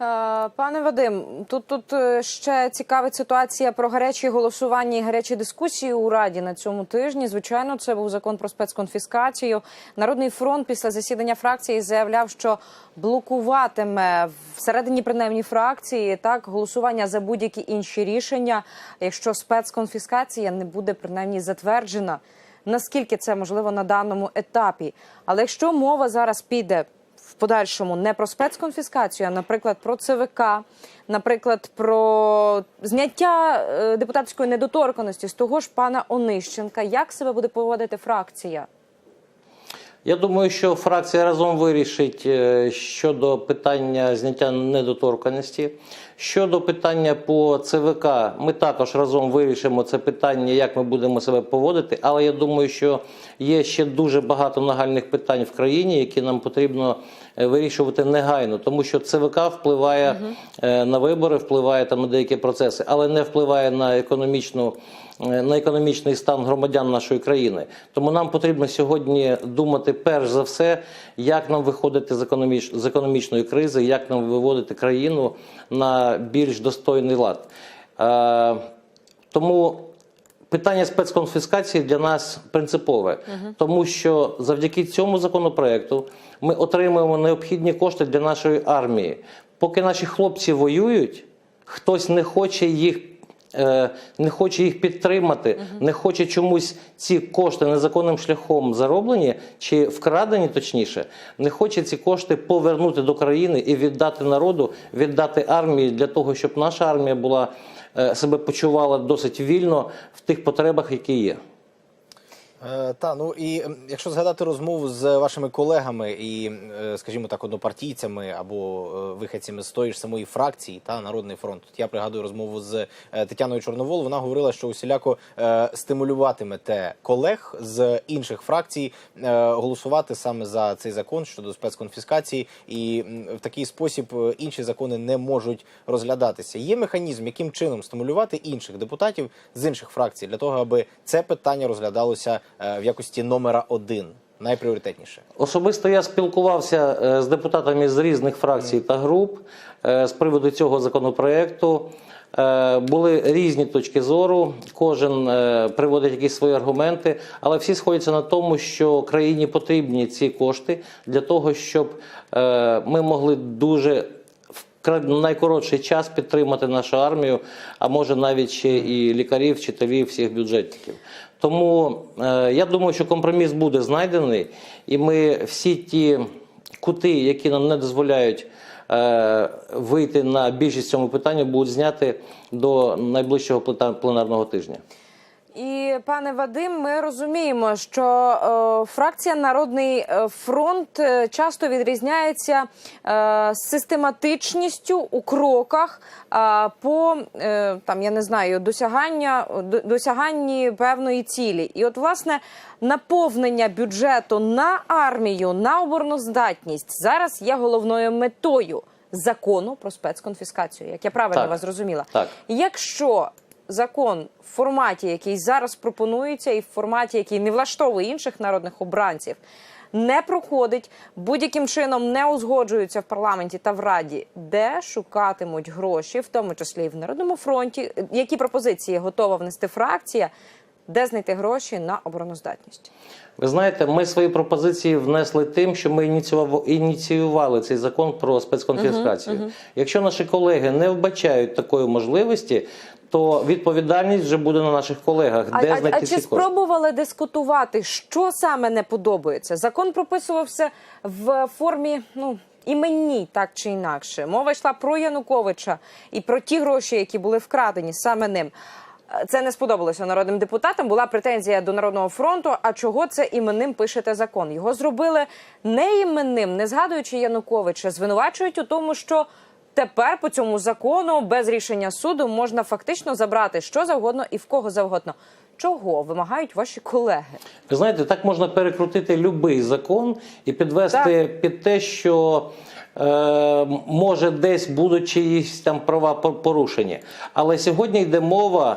Е, Пане Вадим, тут тут е, ще цікавить ситуація про гарячі голосування і гарячі дискусії у раді на цьому тижні. Звичайно, це був закон про спецконфіскацію. Народний фронт після засідання фракції заявляв, що блокуватиме всередині принаймні фракції так голосування за будь-які інші рішення, якщо спецконфіскація не буде принаймні затверджена. Наскільки це можливо на даному етапі? Але якщо мова зараз піде в подальшому не про спецконфіскацію, а, наприклад, про ЦВК, наприклад, про зняття е, депутатської недоторканості з того ж пана Онищенка. Як себе буде поводити фракція? Я думаю, що фракція разом вирішить е, щодо питання зняття недоторканості. Щодо питання по ЦВК, ми також разом вирішимо це питання, як ми будемо себе поводити. Але я думаю, що є ще дуже багато нагальних питань в країні, які нам потрібно е, вирішувати негайно, тому що ЦВК впливає е, на вибори, впливає там на деякі процеси, але не впливає на економічну е, на економічний стан громадян нашої країни. Тому нам потрібно сьогодні думати перш за все, як нам виходити з, економіч... з економічної кризи, як нам виводити країну на більш достойний лад. Е, тому питання спецконфіскації для нас принципове, тому що завдяки цьому законопроекту ми отримуємо необхідні кошти для нашої армії. Поки наші хлопці воюють, хтось не хоче їх. Е, Не хоче їх підтримати, не хоче чомусь ці кошти незаконним шляхом зароблені чи вкрадені, точніше, не хоче ці кошти повернути до країни і віддати народу, віддати армії для того, щоб наша армія була е, себе почувала досить вільно в тих потребах, які є. Е, та ну і якщо згадати розмову з вашими колегами і, е, скажімо так, однопартійцями або е, виходцями з тої ж самої фракції та Народний фронт, От я пригадую розмову з Тетяною Чорновол. Вона говорила, що усіляко стимулюватимете колег з інших фракцій голосувати саме за цей закон щодо спецконфіскації, і в такий спосіб інші закони не можуть розглядатися. Є механізм, яким чином стимулювати інших депутатів з інших фракцій для того, аби це питання розглядалося в якості номера один, найпріоритетніше. Особисто я спілкувався е, з депутатами з різних фракцій та груп е, з приводу цього законопроекту. Е, Були різні точки зору, кожен е, приводить якісь свої аргументи, але всі сходяться на тому, що країні потрібні ці кошти для того, щоб е, ми могли дуже найкоротший час підтримати нашу армію, а може навіть ще і лікарів, вчителів, всіх бюджетників. Тому е, я думаю, що компроміс буде знайдений, і ми всі ті кути, які нам не дозволяють е, вийти на більшість цьому питанні, будуть зняти до найближчого пленарного тижня. І пане Вадим, ми розуміємо, що е, фракція Народний е, фронт е, часто відрізняється е, систематичністю у кроках е, по е, там я не знаю досягання досяганні певної цілі. І от власне наповнення бюджету на армію на обороноздатність зараз є головною метою закону про спецконфіскацію. Як я правильно Так. вас зрозуміла, Так. Якщо закон в форматі, який зараз пропонується, і в форматі, який не влаштовує інших народних обранців, не проходить, будь-яким чином не узгоджується в парламенті та в раді, де шукатимуть гроші, в тому числі і в народному фронті, які пропозиції? Готова внести фракція, де знайти гроші на обороноздатність. Ви знаєте, ми свої пропозиції внесли тим, що ми ініціювали цей закон про спецконфіскацію. Якщо наші колеги не вбачають такої можливості, то відповідальність вже буде на наших колегах, де а, знайти а чи спробували дискутувати, що саме не подобається? Закон прописувався в формі ну іменній, так чи інакше. Мова йшла про Януковича і про ті гроші, які були вкрадені саме ним. Це не сподобалося народним депутатам. Була претензія до народного фронту. А чого це іменним пишете закон? Його зробили не іменним, не згадуючи Януковича. Звинувачують у тому, що тепер по цьому закону без рішення суду можна фактично забрати що завгодно і в кого завгодно. Чого вимагають ваші колеги? Ви знаєте, так можна перекрутити будь-який закон і підвести під те, що е, може десь будуть чиїсь там права порушення, порушені. Але сьогодні йде мова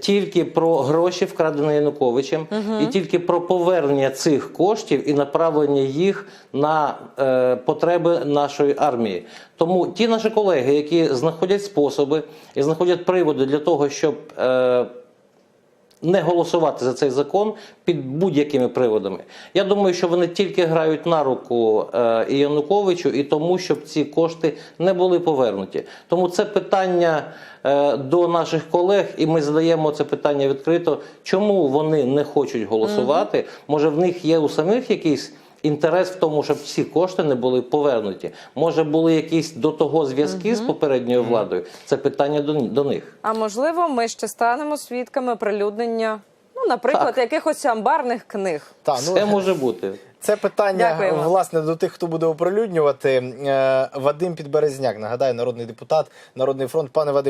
тільки про гроші, вкрадені Януковичем, і тільки про повернення цих коштів і направлення їх на е, потреби нашої армії. Тому ті наші колеги, які знаходять способи і знаходять приводи для того, щоб е, не голосувати за цей закон під будь-якими приводами. Я думаю, що вони тільки грають на руку е, і Януковичу, і тому, щоб ці кошти не були повернуті. Тому це питання е, до наших колег, і ми задаємо це питання відкрито. Чому вони не хочуть голосувати? Може, в них є у самих якийсь. Інтерес в тому, щоб ці кошти не були повернуті. Може, були якісь до того зв'язки з попередньою владою. Це питання до, до них. А можливо, ми ще станемо свідками оприлюднення, ну, наприклад, якихось амбарних книг. Та, ну, Це може бути. Це питання Дякуємо. власне до тих, хто буде оприлюднювати. Е, Вадим Підберезняк, нагадаю, народний депутат, народний фронт. Пане Вадим.